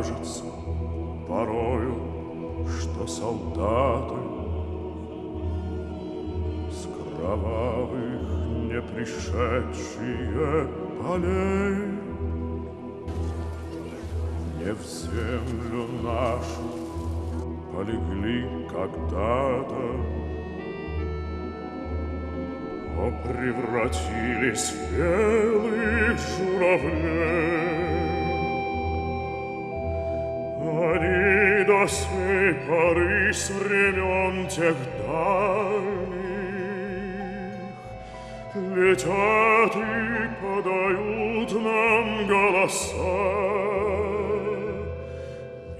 кажется порою, что солдаты с кровавых не пришедшие полей не в землю нашу полегли когда-то, но превратились в белых журавлей. Они до сей поры с времен тех дальних Летят и подают нам голоса.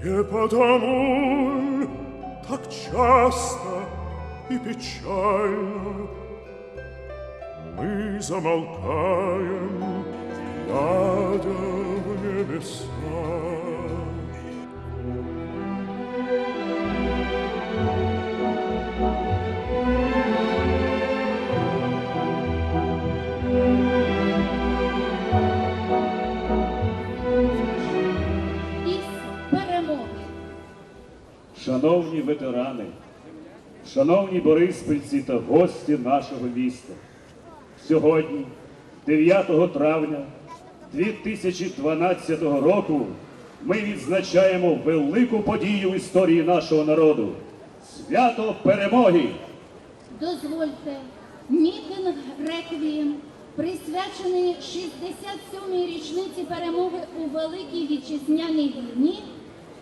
Не потому ль так часто и печально Мы замолкаем, глядя в небеса. Шановні ветерани, шановні бориспільці та гості нашого міста, сьогодні, 9 травня 2012 року, ми відзначаємо велику подію в історії нашого народу свято перемоги. Дозвольте, мітинг реквієм, присвячений 67-й річниці перемоги у Великій Вітчизняній війні,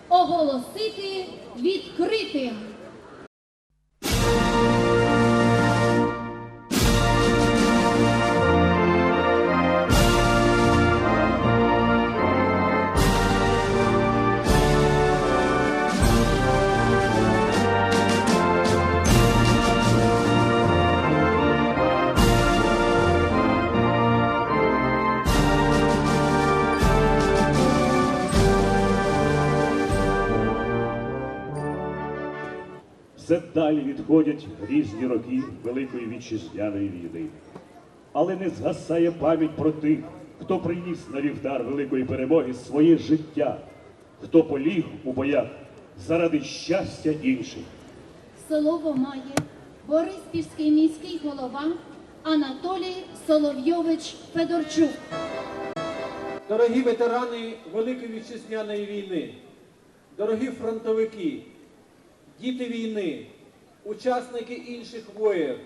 оголосити відкритим. Все далі відходять різні роки Великої Вітчизняної війни. Але не згасає пам'ять про тих, хто приніс на вівтар великої перемоги своє життя, хто поліг у боях заради щастя інших. Слово має Бориспільський міський голова Анатолій Соловйович Федорчук. Дорогі ветерани Великої Вітчизняної війни, дорогі фронтовики, діти війни, учасники інших воєн,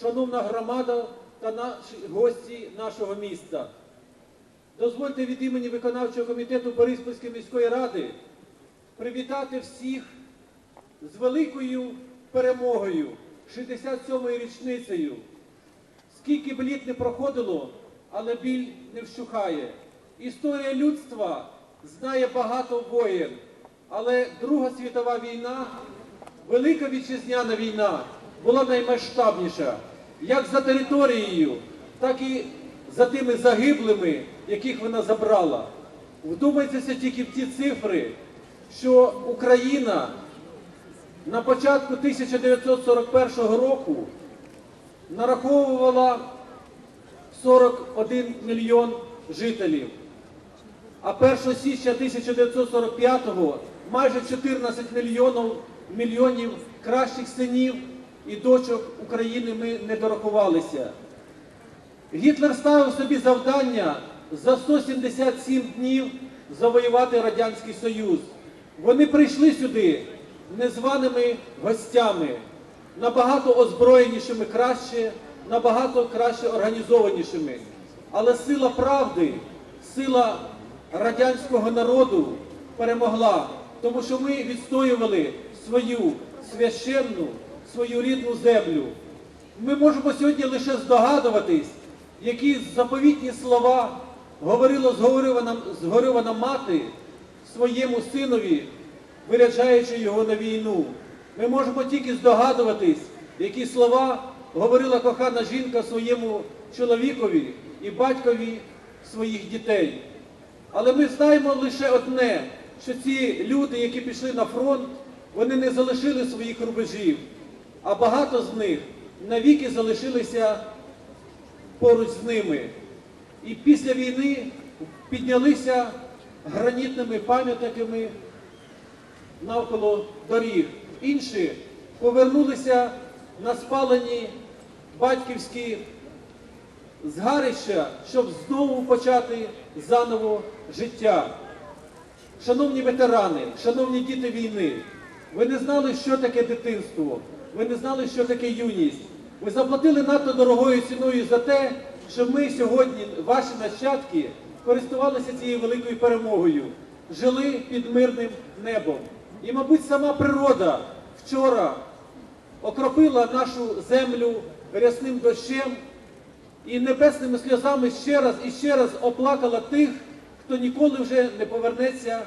шановна громада та наші гості нашого міста. Дозвольте від імені виконавчого комітету Бориспільської міської ради привітати всіх з великою перемогою, 67-ю річницею. Скільки б літ не проходило, але біль не вщухає. Історія людства знає багато воєн, але Друга світова війна, Велика Вітчизняна війна була наймасштабніша, як за територією, так і за тими загиблими, яких вона забрала. Вдумайтеся тільки в ті цифри, що Україна на початку 1941 року нараховувала 41 мільйон жителів. А 1 січня 1945-го майже 14 мільйонів, мільйонів кращих синів і дочок України ми не дорахувалися. Гітлер ставив собі завдання за 177 днів завоювати Радянський Союз. Вони прийшли сюди незваними гостями, набагато озброєнішими краще, набагато краще організованішими. Але сила правди, сила радянського народу перемогла, тому що ми відстоювали свою священну, свою рідну землю. Ми можемо сьогодні лише здогадуватись, які заповітні слова говорила згорювана, згорювана мати своєму синові, виряджаючи його на війну. Ми можемо тільки здогадуватись, які слова говорила кохана жінка своєму чоловікові і батькові своїх дітей. Але ми знаємо лише одне, що ці люди, які пішли на фронт, вони не залишили своїх рубежів, а багато з них навіки залишилися поруч з ними. І після війни піднялися гранітними пам'ятниками навколо доріг. Інші повернулися на спалені батьківські згарища, щоб знову почати заново життя. Шановні ветерани, шановні діти війни, ви не знали, що таке дитинство, ви не знали, що таке юність. Ви заплатили надто дорогою ціною за те, щоб ми сьогодні, ваші нащадки, користувалися цією великою перемогою, жили під мирним небом. І, мабуть, сама природа вчора окропила нашу землю рясним дощем і небесними сльозами ще раз і ще раз оплакала тих, хто ніколи вже не повернеться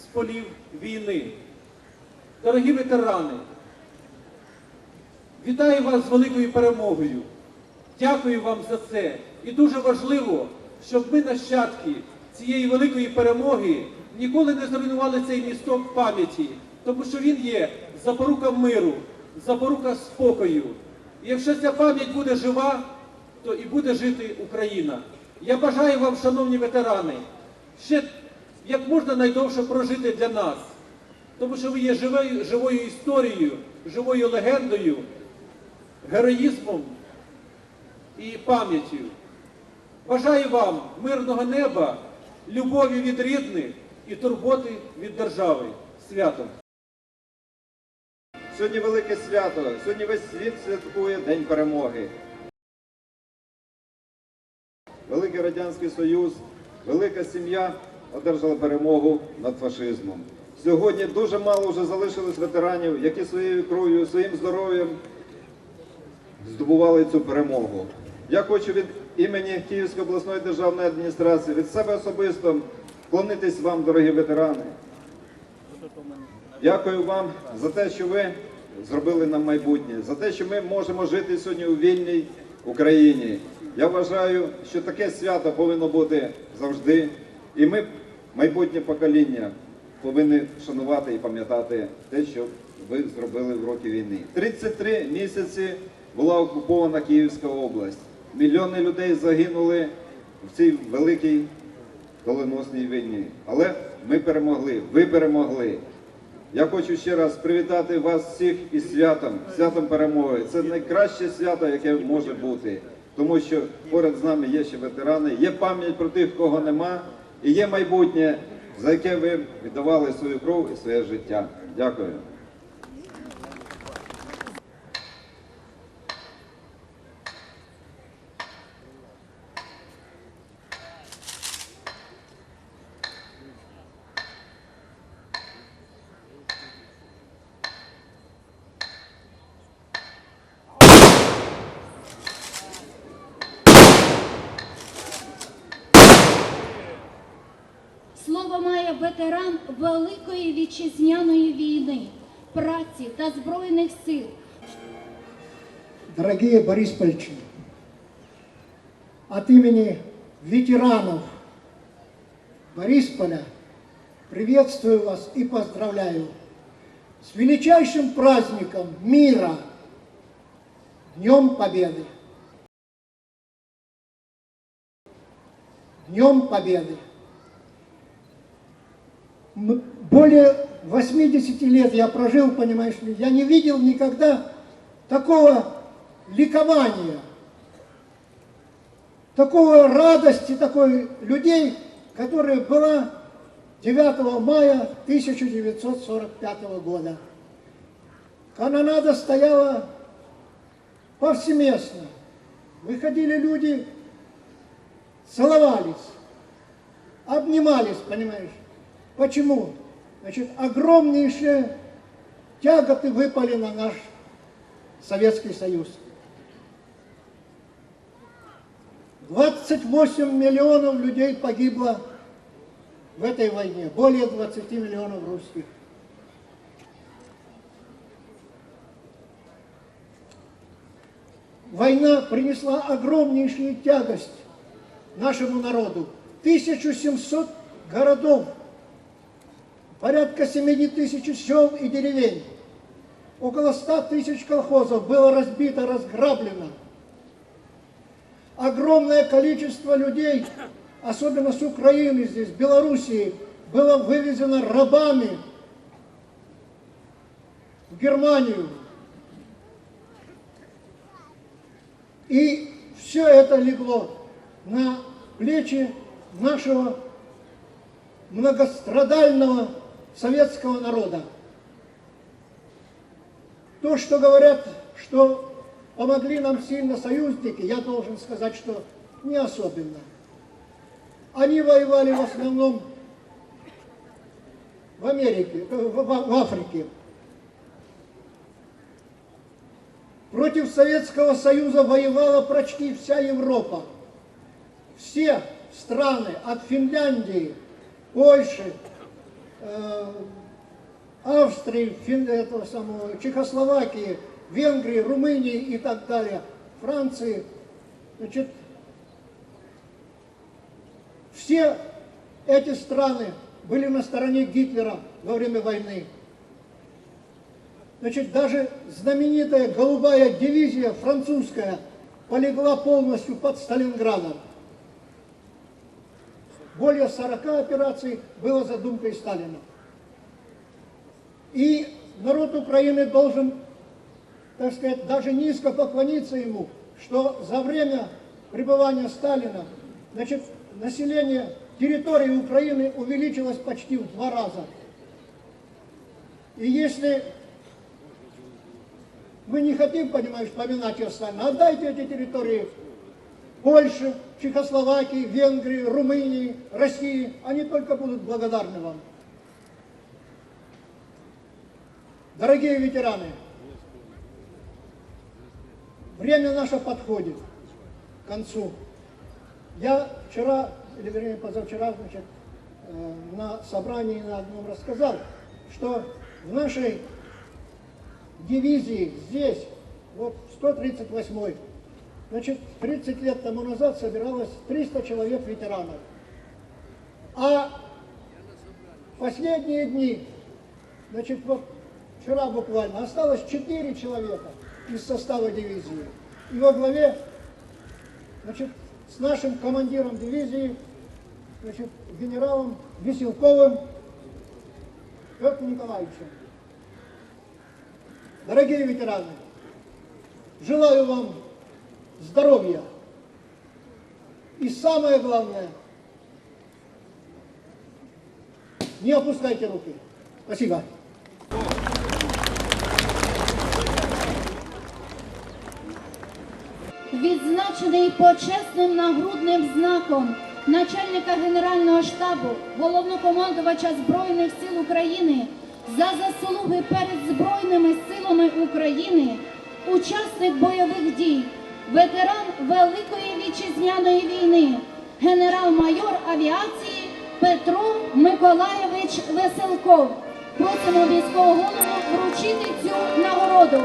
з полів війни. Дорогі ветерани, вітаю вас з великою перемогою. Дякую вам за це. І дуже важливо, щоб ми, нащадки цієї великої перемоги, ніколи не зруйнували цей місток пам'яті, тому що він є запорука миру, запорука спокою. І якщо ця пам'ять буде жива, то і буде жити Україна. Я бажаю вам, шановні ветерани, ще як можна найдовше прожити для нас, тому що ви є живою, живою історією, живою легендою, героїзмом і пам'яттю. Бажаю вам мирного неба, любові від рідних і турботи від держави. Святом! Сьогодні велике свято. Сьогодні весь світ святкує День перемоги. Великий Радянський Союз, велика сім'я одержала перемогу над фашизмом. Сьогодні дуже мало вже залишилось ветеранів, які своєю кров'ю, своїм здоров'ям здобували цю перемогу. Я хочу від імені Київської обласної державної адміністрації, від себе особисто вклонитись вам, дорогі ветерани. Дякую вам за те, що ви зробили нам майбутнє, за те, що ми можемо жити сьогодні у вільній Україні. Я вважаю, що таке свято повинно бути завжди. І ми, майбутнє покоління, повинні шанувати і пам'ятати те, що ви зробили в роки війни. 33 місяці була окупована Київська область. Мільйони людей загинули в цій великій доленосній війні. Але ми перемогли, ви перемогли. Я хочу ще раз привітати вас всіх із святом, святом перемоги. Це найкраще свято, яке може бути, тому що поряд з нами є ще ветерани, є пам'ять про тих, кого нема, і є майбутнє, за яке ви віддавали свою кров і своє життя. Дякую. Великої вітчизняної війни, праці та Збройних сил. Дорогие Бориспольчи, от имени ветеранов Борисполя приветствую вас и поздравляю с величайшим праздником мира, Днем Победы. Днем Победы. Более 80 лет я прожил, понимаешь ли, я не видел никогда такого ликования, такого радости, такой людей, которая была 9 мая 1945 года. Канонада стояла повсеместно. Выходили люди, целовались, обнимались, понимаешь? Почему? Значит, огромнейшие тяготы выпали на наш Советский Союз. 28 миллионов людей погибло в этой войне, более 20 миллионов русских. Война принесла огромнейшую тягость нашему народу. 1700 городов, порядка 7 тысяч сел и деревень, около 100 тысяч колхозов было разбито, разграблено. Огромное количество людей, особенно с Украины здесь, Белоруссии, было вывезено рабами в Германию. И все это легло на плечи нашего многострадального советского народа. То, что говорят, что помогли нам сильно союзники, я должен сказать, что не особенно. Они воевали в основном в Америке, э, в, Африке. Против Советского Союза воевала почти вся Европа. Все страны от Финляндии, Польши, Австрии, Фин- этого самого, Чехословакии, Венгрии, Румынии и так далее, Франции. Значит, все эти страны были на стороне Гитлера во время войны. Значит, даже знаменитая голубая дивизия французская полегла полностью под Сталинградом. Более 40 операций было задумкой Сталина. И народ Украины должен, так сказать, даже низко поклониться ему, что за время пребывания Сталина, значит, население территории Украины увеличилось почти в два раза. И если мы не хотим, понимаешь, поминать ее Сталина, отдайте эти территории Польше, Чехословакии, Венгрии, Румынии, России, они только будут благодарны вам. Дорогие ветераны, время наше подходит к концу. Я вчера, или вернее позавчера, значит, э, на собрании на одном рассказал, что в нашей дивизии здесь, вот 138-й, значит, 30 лет тому назад собиралось 300 человек ветеранов. А последние дни, значит, вот вчера буквально, осталось 4 человека из состава дивизии. И во главе, значит, с нашим командиром дивизии, значит, генералом Веселковым Петром Николаевичем. Дорогие ветераны, желаю вам здоровья. И самое главное, не опускайте руки. Спасибо. відзначений почесним нагрудним знаком начальника Генерального штабу, головнокомандувача Збройних сил України за заслуги перед Збройними силами України, учасник бойових дій, ветеран Великої вітчизняної війни, генерал-майор авіації Петро Миколаєвич Веселков. Просимо військового голову вручити цю нагороду.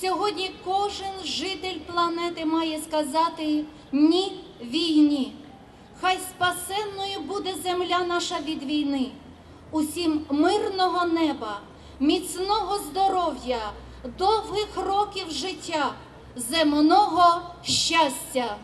Сьогодні кожен житель планети має сказати ні війні. Хай спасенною буде земля наша від війни. Усім мирного неба, міцного здоров'я, довгих років життя, земного щастя.